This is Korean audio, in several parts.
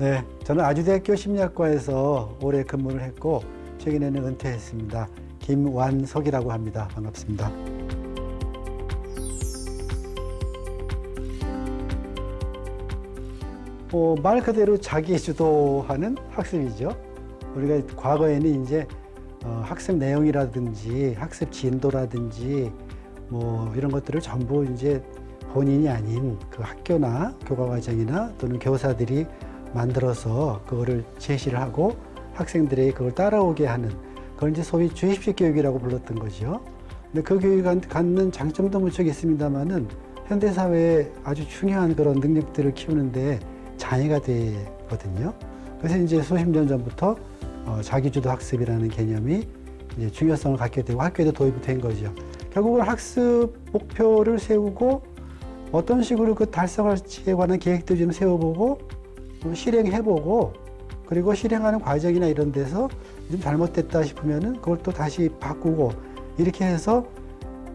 네, 저는 아주대학교 심리학과에서 오래 근무를 했고 최근에는 은퇴했습니다. 김완석이라고 합니다. 반갑습니다. 어, 말 그대로 자기 주도하는 학습이죠. 우리가 과거에는 이제 어, 학습 내용이라든지 학습 진도라든지 뭐 이런 것들을 전부 이제 본인이 아닌 그 학교나 교과 과정이나 또는 교사들이 만들어서 그거를 제시를 하고 학생들에게 그걸 따라오게 하는 그걸 이제 소위 주입식 교육이라고 불렀던 거죠. 근데 그 교육이 갖- 갖는 장점도 무척 있습니다만은 현대 사회에 아주 중요한 그런 능력들을 키우는데 장애가 되거든요. 그래서 이제 수십 년 전부터 어, 자기주도 학습이라는 개념이 이제 중요성을 갖게 되고 학교에도 도입이 된 거죠. 결국은 학습 목표를 세우고 어떤 식으로 그 달성할지에 관한 계획도 좀 세워보고 또 실행해보고 그리고 실행하는 과정이나 이런 데서 좀 잘못됐다 싶으면은 그걸 또 다시 바꾸고 이렇게 해서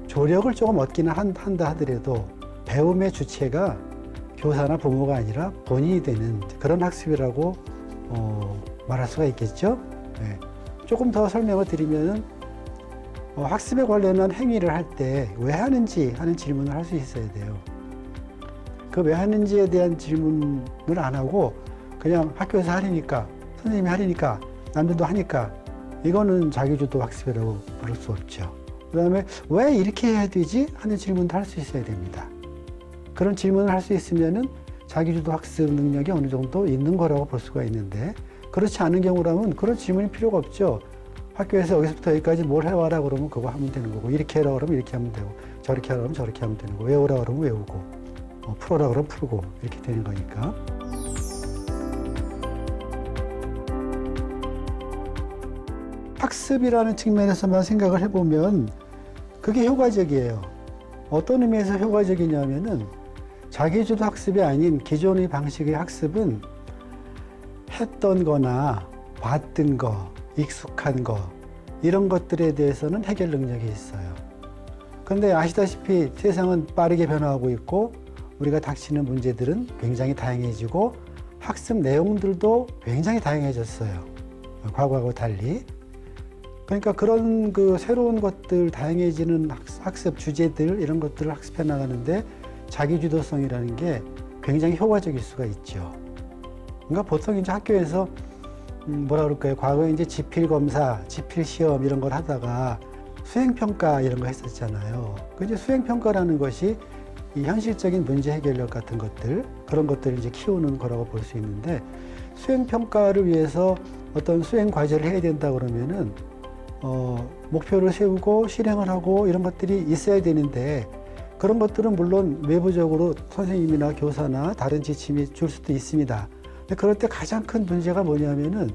조력을 조금 얻기는 한, 한다 하더라도 배움의 주체가 교사나 부모가 아니라 본인이 되는 그런 학습이라고 어, 말할 수가 있겠죠. 네. 조금 더 설명을 드리면은 어, 학습에 관련한 행위를 할 때 왜 하는지 하는 질문을 할 수 있어야 돼요. 그 왜 하는지에 대한 질문을 안 하고 그냥 학교에서 하리니까 선생님이 하리니까 남들도 하니까 이거는 자기주도 학습이라고 부를 수 없죠. 그 다음에 왜 이렇게 해야 되지? 하는 질문도 할 수 있어야 됩니다. 그런 질문을 할 수 있으면은 자기주도 학습 능력이 어느 정도 있는 거라고 볼 수가 있는데 그렇지 않은 경우라면 그런 질문이 필요가 없죠. 학교에서 여기서부터 여기까지 뭘 해와라 그러면 그거 하면 되는 거고 이렇게 해라 그러면 이렇게 하면 되고 저렇게 하라 그러면 저렇게 하면 되는 거고 외우라 그러면 외우고 어, 풀어라 그러면 풀고 이렇게 되는 거니까 학습이라는 측면에서만 생각을 해보면 그게 효과적이에요. 어떤 의미에서 효과적이냐면은 자기주도 학습이 아닌 기존의 방식의 학습은 했던 거나 봤던 거, 익숙한 거, 이런 것들에 대해서는 해결 능력이 있어요. 그런데 아시다시피 세상은 빠르게 변화하고 있고 우리가 닥치는 문제들은 굉장히 다양해지고 학습 내용들도 굉장히 다양해졌어요. 과거하고 달리. 그러니까 그런 그 새로운 것들, 다양해지는 학- 학습 주제들, 이런 것들을 학습해 나가는데 자기주도성이라는 게 굉장히 효과적일 수가 있죠. 그러니까 보통 이제 학교에서 음, 뭐라 그럴까요? 과거에 이제 지필 검사, 지필 시험 이런 걸 하다가 수행 평가 이런 거 했었잖아요. 그 이제 수행 평가라는 것이 이 현실적인 문제 해결력 같은 것들 그런 것들을 이제 키우는 거라고 볼 수 있는데 수행 평가를 위해서 어떤 수행 과제를 해야 된다 그러면은 어, 목표를 세우고 실행을 하고 이런 것들이 있어야 되는데 그런 것들은 물론 외부적으로 선생님이나 교사나 다른 지침이 줄 수도 있습니다. 근데 그럴 때 가장 큰 문제가 뭐냐면은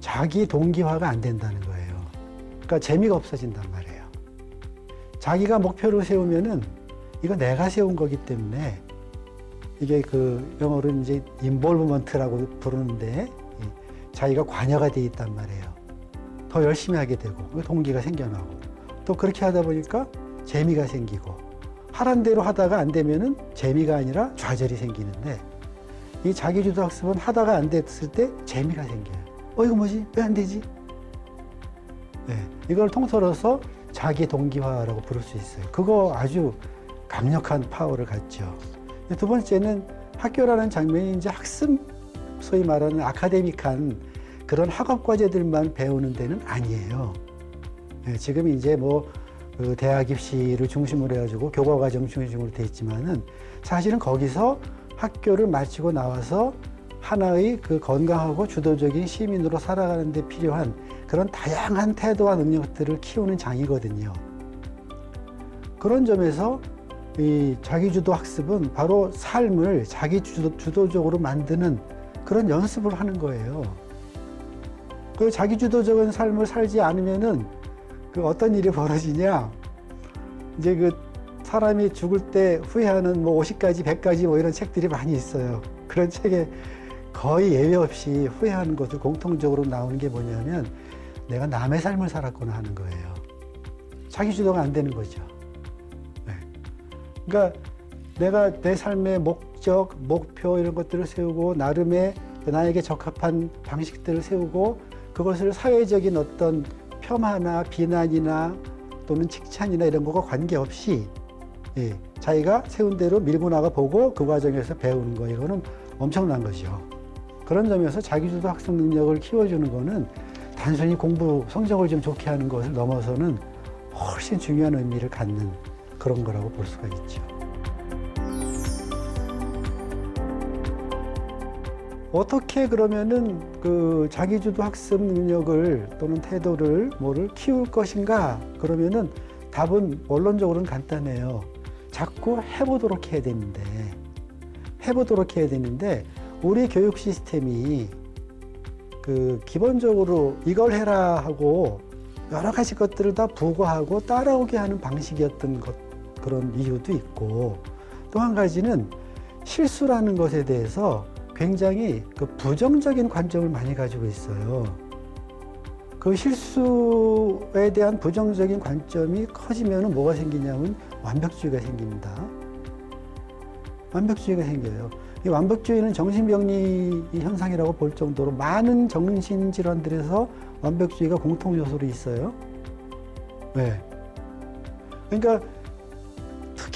자기 동기화가 안 된다는 거예요. 그러니까 재미가 없어진단 말이에요. 자기가 목표를 세우면은 이거 내가 세운 거기 때문에 이게 그 영어로 이제 인볼브먼트라고 부르는데 이 자기가 관여가 돼 있단 말이에요. 더 열심히 하게 되고 동기가 생겨나고 또 그렇게 하다 보니까 재미가 생기고 하란 대로 하다가 안 되면은 재미가 아니라 좌절이 생기는데 이 자기주도 학습은 하다가 안 됐을 때 재미가 생겨요. 어 이거 뭐지? 왜 안 되지? 네, 이걸 통틀어서 자기 동기화라고 부를 수 있어요. 그거 아주 강력한 파워를 갖죠. 두 번째는 학교라는 장면이 이제 학습 소위 말하는 아카데믹한 그런 학업 과제들만 배우는 데는 아니에요. 네, 지금 이제 뭐그 대학 입시를 중심으로 해가지고 교과 과정 중심으로 돼 있지만은 사실은 거기서 학교를 마치고 나와서 하나의 그 건강하고 주도적인 시민으로 살아가는 데 필요한 그런 다양한 태도와 능력들을 키우는 장이거든요. 그런 점에서 이 자기주도 학습은 바로 삶을 자기 주도, 주도 적으로 만드는 그런 연습을 하는 거예요. 그 자기주도적인 삶을 살지 않으면은 그 어떤 일이 벌어지냐. 이제 그 사람이 죽을 때 후회하는 뭐 50가지, 100가지 뭐 이런 책들이 많이 있어요. 그런 책에 거의 예외 없이 후회하는 것을 공통적으로 나오는 게 뭐냐면 내가 남의 삶을 살았구나 하는 거예요. 자기 주도가 안 되는 거죠. 네. 그러니까 내가 내 삶의 목적, 목표 이런 것들을 세우고 나름의 나에게 적합한 방식들을 세우고 그것을 사회적인 어떤 폄하나 비난이나 또는 칭찬이나 이런 거가 관계없이 예, 자기가 세운 대로 밀고 나가 보고 그 과정에서 배우는 거 이거는 엄청난 거죠. 그런 점에서 자기주도 학습 능력을 키워주는 거는 단순히 공부 성적을 좀 좋게 하는 것을 넘어서는 훨씬 중요한 의미를 갖는 그런 거라고 볼 수가 있죠. 어떻게 그러면은 그 자기주도 학습 능력을 또는 태도를 뭐를 키울 것인가? 그러면은 답은 원론적으로는 간단해요. 자꾸 해보도록 해야 되는데, 해보도록 해야 되는데, 우리 교육 시스템이 그 기본적으로 이걸 해라 하고 여러 가지 것들을 다 부과하고 따라오게 하는 방식이었던 것, 그런 이유도 있고, 또 한 가지는 실수라는 것에 대해서 굉장히 그 부정적인 관점을 많이 가지고 있어요. 그 실수에 대한 부정적인 관점이 커지면 뭐가 생기냐면 완벽주의가 생깁니다. 완벽주의가 생겨요. 이 완벽주의는 정신병리 현상이라고 볼 정도로 많은 정신질환들에서 완벽주의가 공통 요소로 있어요. 왜? 그러니까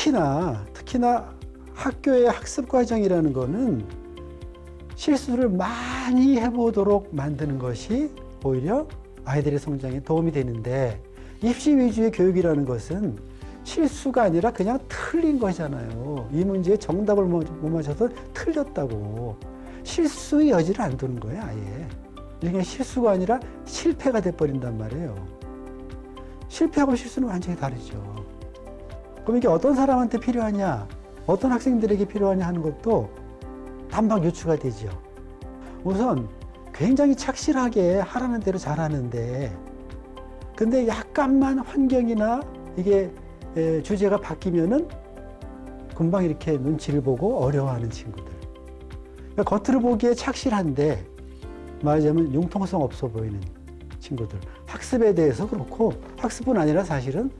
특히나 특히나 학교의 학습 과정이라는 거는 실수를 많이 해보도록 만드는 것이 오히려 아이들의 성장에 도움이 되는데 입시 위주의 교육이라는 것은 실수가 아니라 그냥 틀린 거잖아요. 이 문제에 정답을 못 맞춰서 틀렸다고. 실수의 여지를 안 두는 거예요, 아예. 그러니까 실수가 아니라 실패가 돼버린단 말이에요. 실패하고 실수는 완전히 다르죠. 그럼 이게 어떤 사람한테 필요하냐, 어떤 학생들에게 필요하냐 하는 것도 단박 유추가 되죠. 우선 굉장히 착실하게 하라는 대로 잘하는데, 근데 약간만 환경이나 이게 에, 주제가 바뀌면은 금방 이렇게 눈치를 보고 어려워하는 친구들. 그러니까 겉으로 보기에 착실한데 말하자면 융통성 없어 보이는 친구들. 학습에 대해서 그렇고 학습뿐 아니라 사실은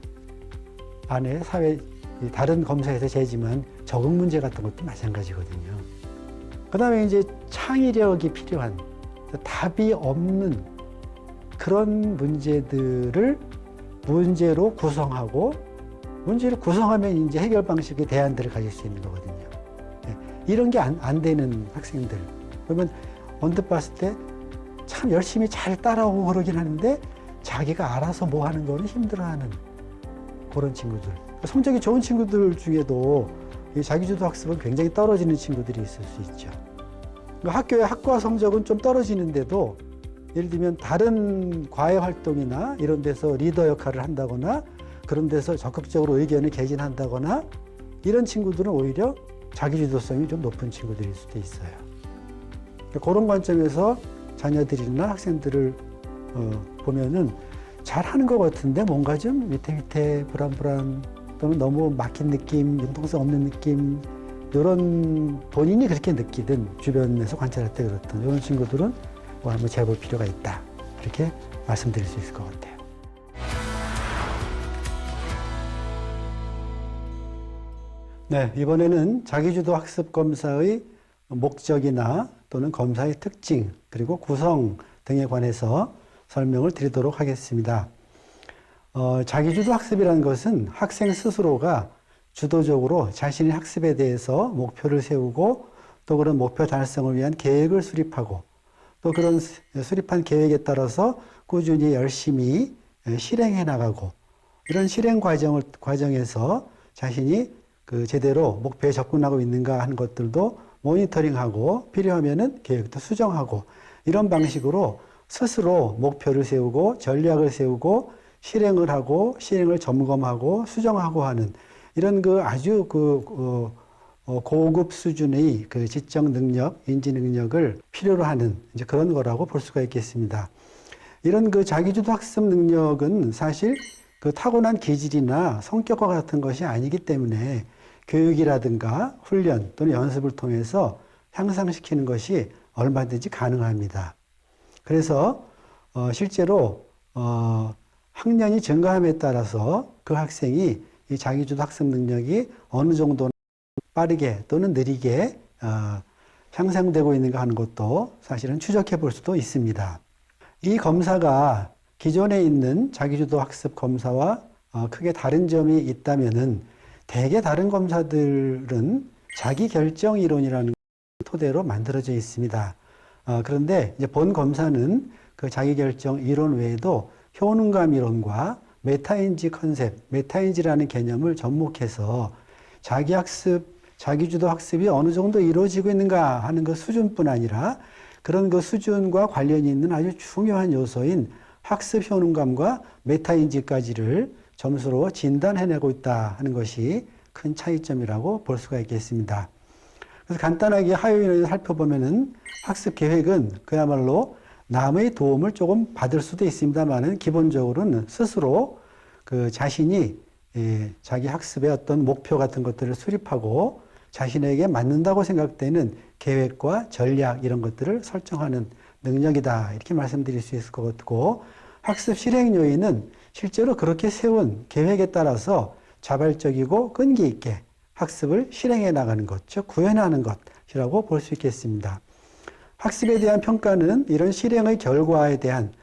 안에 사회 이 다른 검사에서 재지만 적응 문제 같은 것도 마찬가지거든요. 그 다음에 이제 창의력이 필요한 답이 없는 그런 문제들을 문제로 구성하고 문제를 구성하면 이제 해결 방식의 대안들을 가질 수 있는 거거든요. 예, 이런 게안 안 되는 학생들. 그러면 언뜻 봤을 때 참 열심히 잘 따라오고 그러긴 하는데 자기가 알아서 뭐 하는 거는 힘들어하는 그런 친구들. 성적이 좋은 친구들 중에도 이 자기주도 학습은 굉장히 떨어지는 친구들이 있을 수 있죠. 그 학교의 학과 성적은 좀 떨어지는데도 예를 들면 다른 과외 활동이나 이런 데서 리더 역할을 한다거나 그런 데서 적극적으로 의견을 개진한다거나 이런 친구들은 오히려 자기주도성이 좀 높은 친구들일 수도 있어요. 그러니까 그런 관점에서 자녀들이나 학생들을 어, 보면은 잘하는 것 같은데 뭔가 좀 위태위태 불안불안 또는 너무 막힌 느낌, 융통성 없는 느낌 이런 본인이 그렇게 느끼든 주변에서 관찰할 때 그렇든 이런 친구들은 뭐 한번 재볼 필요가 있다 이렇게 말씀드릴 수 있을 것 같아요. 네, 이번에는 자기주도 학습 검사의 목적이나 또는 검사의 특징 그리고 구성 등에 관해서 설명을 드리도록 하겠습니다. 어, 자기주도 학습이라는 것은 학생 스스로가 주도적으로 자신의 학습에 대해서 목표를 세우고 또 그런 목표 달성을 위한 계획을 수립하고 또 그런 수립한 계획에 따라서 꾸준히 열심히 실행해 나가고 이런 실행 과정을 과정에서 자신이 그 제대로 목표에 접근하고 있는가 하는 것들도 모니터링하고 필요하면은 계획도 수정하고 이런 방식으로 스스로 목표를 세우고 전략을 세우고 실행을 하고 실행을 점검하고 수정하고 하는 이런 그 아주 그 어, 어, 고급 수준의 그 지적 능력, 인지 능력을 필요로 하는 이제 그런 거라고 볼 수가 있겠습니다. 이런 그 자기주도 학습 능력은 사실 그 타고난 기질이나 성격과 같은 것이 아니기 때문에 교육이라든가 훈련 또는 연습을 통해서 향상시키는 것이 얼마든지 가능합니다. 그래서 어, 실제로 어, 학년이 증가함에 따라서 그 학생이 이 자기주도 학습 능력이 어느 정도 빠르게 또는 느리게 어, 향상되고 있는가 하는 것도 사실은 추적해 볼 수도 있습니다. 이 검사가 기존에 있는 자기주도 학습 검사와 어, 크게 다른 점이 있다면은 대개 다른 검사들은 자기 결정 이론이라는 토대로 만들어져 있습니다. 어, 그런데 이제 본 검사는 그 자기 결정 이론 외에도 효능감 이론과 메타인지 컨셉, 메타인지라는 개념을 접목해서 자기 학습, 자기 주도 학습이 어느 정도 이루어지고 있는가 하는 그 수준뿐 아니라 그런 그 수준과 관련이 있는 아주 중요한 요소인 학습 효능감과 메타인지까지를 점수로 진단해내고 있다 하는 것이 큰 차이점이라고 볼 수가 있겠습니다. 그래서 간단하게 하요인을 살펴보면은 학습 계획은 그야말로 남의 도움을 조금 받을 수도 있습니다만은 기본적으로는 스스로 그 자신이 예, 자기 학습의 어떤 목표 같은 것들을 수립하고 자신에게 맞는다고 생각되는 계획과 전략 이런 것들을 설정하는 능력이다. 이렇게 말씀드릴 수 있을 것 같고 학습 실행 요인은 실제로 그렇게 세운 계획에 따라서 자발적이고 끈기 있게 학습을 실행해 나가는 것, 즉 구현하는 것이라고 볼 수 있겠습니다. 학습에 대한 평가는 이런 실행의 결과에 대한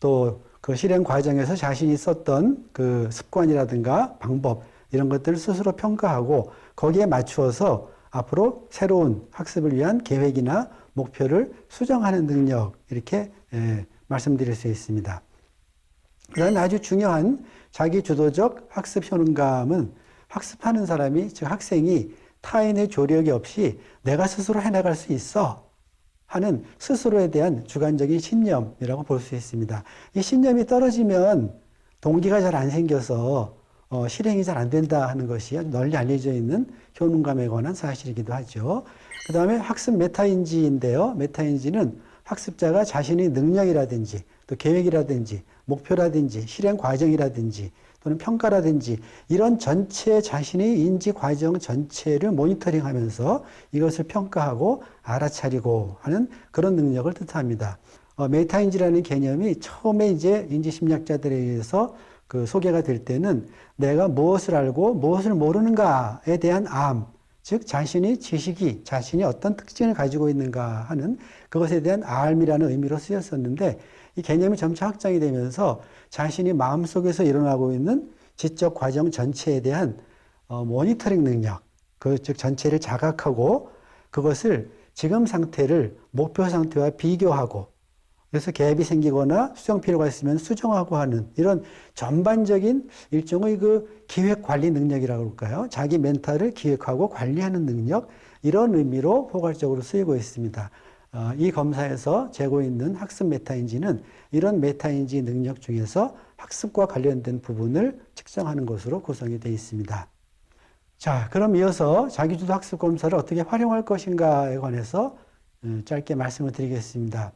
또 그 실행 과정에서 자신이 썼던 그 습관이라든가 방법 이런 것들을 스스로 평가하고 거기에 맞추어서 앞으로 새로운 학습을 위한 계획이나 목표를 수정하는 능력 이렇게 예, 말씀드릴 수 있습니다. 그다음에 아주 중요한 자기 주도적 학습 효능감은 학습하는 사람이 즉 학생이 타인의 조력이 없이 내가 스스로 해나갈 수 있어 하는 스스로에 대한 주관적인 신념이라고 볼 수 있습니다. 이 신념이 떨어지면 동기가 잘 안 생겨서 어, 실행이 잘 안 된다 하는 것이 널리 알려져 있는 효능감에 관한 사실이기도 하죠. 그 다음에 학습 메타인지인데요. 메타인지는 학습자가 자신의 능력이라든지 또 계획이라든지 목표라든지 실행 과정이라든지 또는 평가라든지 이런 전체 자신의 인지 과정 전체를 모니터링 하면서 이것을 평가하고 알아차리고 하는 그런 능력을 뜻합니다. 어, 메타인지라는 개념이 처음에 이제 인지심리학자들에 의해서 그 소개가 될 때는 내가 무엇을 알고 무엇을 모르는가에 대한 암, 즉 자신의 지식이 자신이 어떤 특징을 가지고 있는가 하는 그것에 대한 알미라는 의미로 쓰였었는데 이 개념이 점차 확장이 되면서 자신이 마음속에서 일어나고 있는 지적 과정 전체에 대한 어, 모니터링 능력, 그 즉 전체를 자각하고 그것을 지금 상태를 목표 상태와 비교하고 그래서 갭이 생기거나 수정 필요가 있으면 수정하고 하는 이런 전반적인 일종의 그 기획 관리 능력이라고 그럴까요? 자기 멘탈을 기획하고 관리하는 능력 이런 의미로 포괄적으로 쓰이고 있습니다. 어, 이 검사에서 재고 있는 학습 메타인지는 이런 메타인지 능력 중에서 학습과 관련된 부분을 측정하는 것으로 구성이 되어 있습니다. 자, 그럼 이어서 자기주도 학습 검사를 어떻게 활용할 것인가에 관해서 어, 짧게 말씀을 드리겠습니다.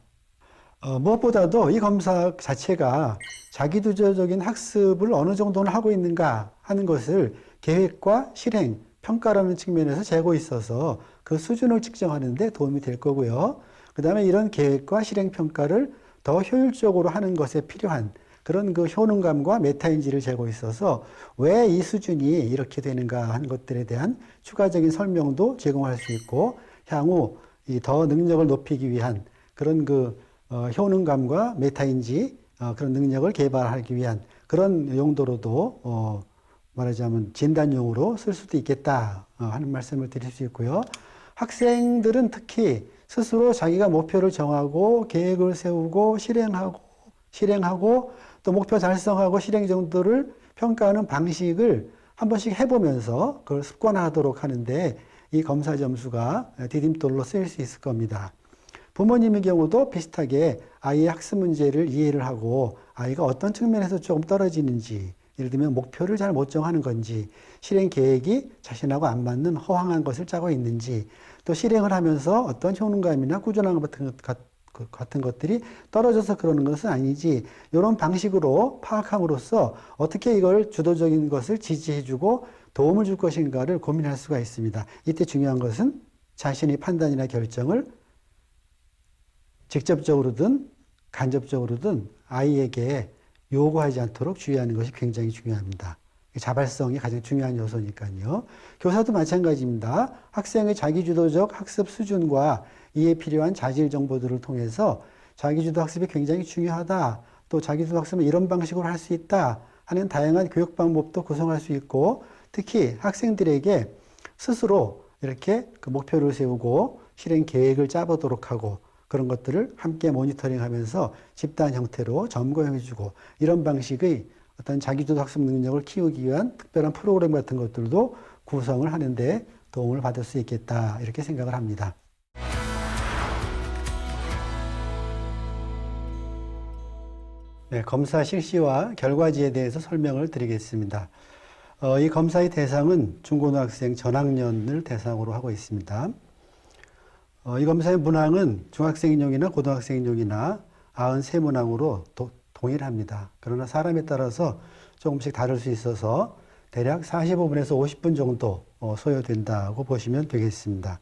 어, 무엇보다도 이 검사 자체가 자기주도적인 학습을 어느 정도는 하고 있는가 하는 것을 계획과 실행, 평가라는 측면에서 재고 있어서 그 수준을 측정하는 데 도움이 될 거고요. 그 다음에 이런 계획과 실행 평가를 더 효율적으로 하는 것에 필요한 그런 그 효능감과 메타인지를 재고 있어서 왜 이 수준이 이렇게 되는가 하는 것들에 대한 추가적인 설명도 제공할 수 있고 향후 이 더 능력을 높이기 위한 그런 그 어, 효능감과 메타인지 어, 그런 능력을 개발하기 위한 그런 용도로도 어, 말하자면 진단용으로 쓸 수도 있겠다 어, 하는 말씀을 드릴 수 있고요. 학생들은 특히 스스로 자기가 목표를 정하고 계획을 세우고 실행하고 실행하고 또 목표 달성하고 실행 정도를 평가하는 방식을 한 번씩 해보면서 그걸 습관화하도록 하는데 이 검사 점수가 디딤돌로 쓰일 수 있을 겁니다. 부모님의 경우도 비슷하게 아이의 학습 문제를 이해를 하고 아이가 어떤 측면에서 조금 떨어지는지 예를 들면 목표를 잘 못 정하는 건지 실행 계획이 자신하고 안 맞는 허황한 것을 짜고 있는지 또 실행을 하면서 어떤 효능감이나 꾸준함 같은 것, 그 같은 것들이 떨어져서 그러는 것은 아니지 이런 방식으로 파악함으로써 어떻게 이걸 주도적인 것을 지지해주고 도움을 줄 것인가를 고민할 수가 있습니다. 이때 중요한 것은 자신의 판단이나 결정을 직접적으로든 간접적으로든 아이에게 요구하지 않도록 주의하는 것이 굉장히 중요합니다. 자발성이 가장 중요한 요소니까요. 교사도 마찬가지입니다. 학생의 자기주도적 학습 수준과 이에 필요한 자질 정보들을 통해서 자기주도 학습이 굉장히 중요하다. 또 자기주도 학습은 이런 방식으로 할 수 있다 하는 다양한 교육 방법도 구성할 수 있고 특히 학생들에게 스스로 이렇게 그 목표를 세우고 실행 계획을 짜보도록 하고 그런 것들을 함께 모니터링 하면서 집단 형태로 점검해주고 이런 방식의 어떤 자기주도 학습 능력을 키우기 위한 특별한 프로그램 같은 것들도 구성을 하는데 도움을 받을 수 있겠다 이렇게 생각을 합니다. 네, 검사 실시와 결과지에 대해서 설명을 드리겠습니다. 어, 이 검사의 대상은 중고등학생 전학년을 대상으로 하고 있습니다. 어, 이 검사의 문항은 중학생 인용이나 고등학생 인용이나 93문항으로 도, 동일합니다. 그러나 사람에 따라서 조금씩 다를 수 있어서 대략 45분에서 50분 정도 어, 소요된다고 보시면 되겠습니다.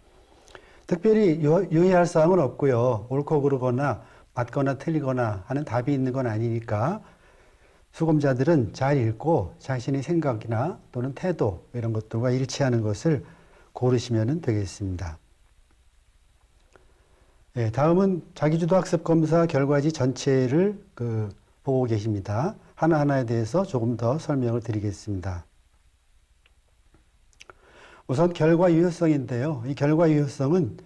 특별히 유, 유의할 사항은 없고요. 옳고 그르거나 맞거나 틀리거나 하는 답이 있는 건 아니니까 수검자들은 잘 읽고 자신의 생각이나 또는 태도 이런 것들과 일치하는 것을 고르시면 되겠습니다. 네, 다음은 자기주도 학습 검사 결과지 전체를 그 보고 계십니다. 하나하나에 대해서 조금 더 설명을 드리겠습니다. 우선 결과 유효성인데요. 이 결과 유효성은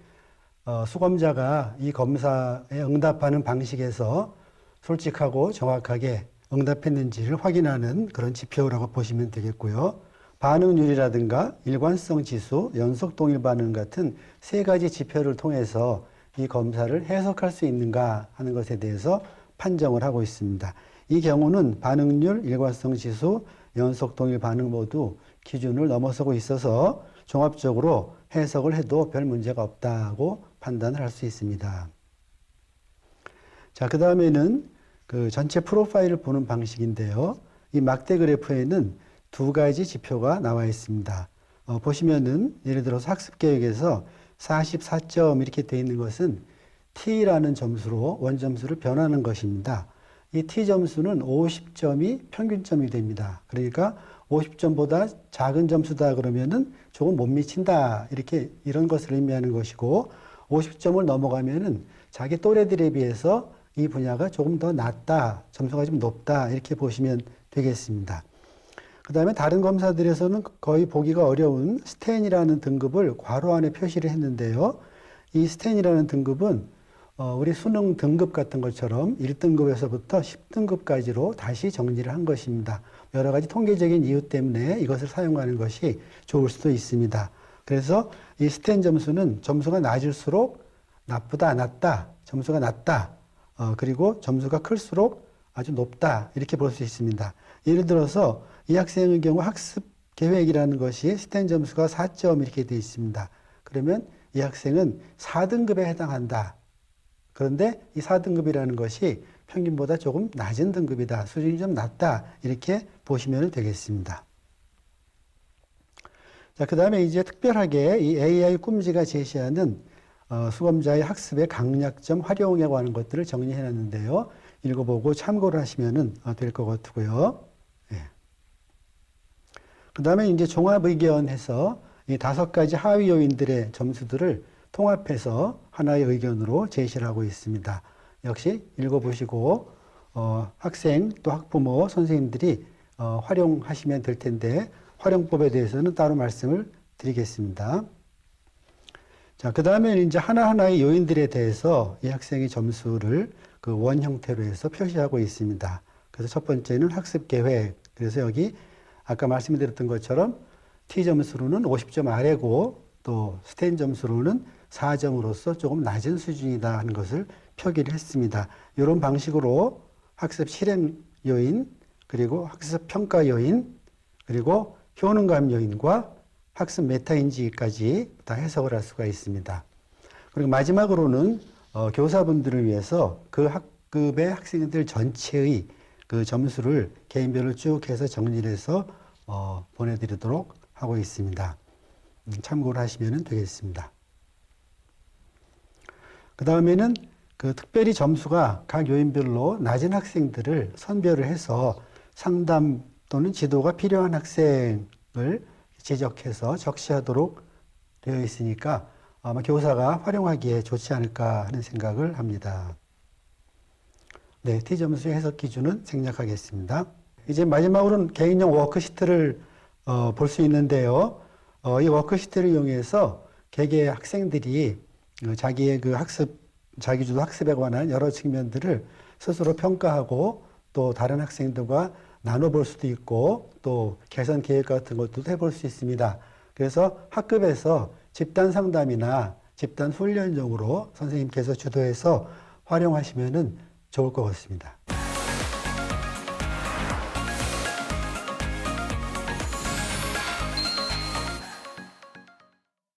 어, 수검자가 이 검사에 응답하는 방식에서 솔직하고 정확하게 응답했는지를 확인하는 그런 지표라고 보시면 되겠고요. 반응률이라든가 일관성 지수, 연속 동일 반응 같은 세 가지 지표를 통해서 이 검사를 해석할 수 있는가 하는 것에 대해서 판정을 하고 있습니다. 이 경우는 반응률, 일관성 지수, 연속 동일 반응 모두 기준을 넘어서고 있어서 종합적으로 해석을 해도 별 문제가 없다고 판단을 할 수 있습니다. 자, 그 다음에는 그 전체 프로파일을 보는 방식인데요. 이 막대 그래프에는 두 가지 지표가 나와 있습니다. 어, 보시면은 예를 들어서 학습 계획에서 44점 이렇게 되어 있는 것은 T라는 점수로 원점수를 변하는 것입니다. 이 T 점수는 50점이 평균점이 됩니다. 그러니까 50점보다 작은 점수다 그러면은 조금 못 미친다. 이렇게 이런 것을 의미하는 것이고 50점을 넘어가면은 자기 또래들에 비해서 이 분야가 조금 더 낮다. 점수가 좀 높다. 이렇게 보시면 되겠습니다. 그 다음에 다른 검사들에서는 거의 보기가 어려운 스탠이라는 등급을 괄호 안에 표시를 했는데요. 이 스탠이라는 등급은 어, 우리 수능 등급 같은 것처럼 1등급에서부터 10등급까지로 다시 정리를 한 것입니다. 여러 가지 통계적인 이유 때문에 이것을 사용하는 것이 좋을 수도 있습니다. 그래서 이 스탠 점수는 점수가 낮을수록 나쁘다, 낮다, 점수가 낮다, 어, 그리고 점수가 클수록 아주 높다, 이렇게 볼 수 있습니다. 예를 들어서 이 학생의 경우 학습 계획이라는 것이 스탠 점수가 4점 이렇게 되어 있습니다. 그러면 이 학생은 4등급에 해당한다. 그런데 이 4등급이라는 것이 평균보다 조금 낮은 등급이다. 수준이 좀 낮다. 이렇게 보시면 되겠습니다. 자, 그 다음에 이제 특별하게 이 AI 꿈지가 제시하는 어, 수검자의 학습의 강약점 관한 것들을 정리해 놨는데요. 읽어보고 참고를 하시면 어, 될것 같고요. 예. 그 다음에 이제 종합 의견해서 이 다섯 가지 하위 요인들의 점수들을 통합해서 하나의 의견으로 제시를 하고 있습니다. 역시 읽어보시고 어, 학생 또 학부모 선생님들이 어, 활용하시면 될 텐데 활용법에 대해서는 따로 말씀을 드리겠습니다. 자, 그 다음에 이제 하나하나의 요인들에 대해서 이 학생의 점수를 그 원 형태로 해서 표시하고 있습니다. 그래서 첫 번째는 학습 계획. 그래서 여기 아까 말씀드렸던 것처럼 T 점수로는 50점 아래고 또 스탠 점수로는 4점으로서 조금 낮은 수준이다 하는 것을 표기를 했습니다. 이런 방식으로 학습 실행 요인, 그리고 학습 평가 요인, 그리고 효능감 요인과 학습 메타인지까지 다 해석을 할 수가 있습니다. 그리고 마지막으로는 어, 교사분들을 위해서 그 학급의 학생들 전체의 그 점수를 개인별로 쭉 해서 정리를 해서 어, 보내드리도록 하고 있습니다. 음, 참고를 하시면 되겠습니다. 그 다음에는 그 특별히 점수가 각 요인별로 낮은 학생들을 선별을 해서 상담 또는 지도가 필요한 학생을 지적해서 적시하도록 되어 있으니까 아마 교사가 활용하기에 좋지 않을까 하는 생각을 합니다. 네, T점수 해석 기준은 생략하겠습니다. 이제 마지막으로는 개인용 워크시트를 어, 볼 수 있는데요. 어, 이 워크시트를 이용해서 개개 학생들이 어, 자기의 그 학습, 자기주도 학습에 관한 여러 측면들을 스스로 평가하고 또 다른 학생들과 나눠볼 수도 있고 또 개선 계획 같은 것도 해볼 수 있습니다. 그래서 학급에서 집단 상담이나 집단 훈련용으로 선생님께서 주도해서 활용하시면은 좋을 것 같습니다.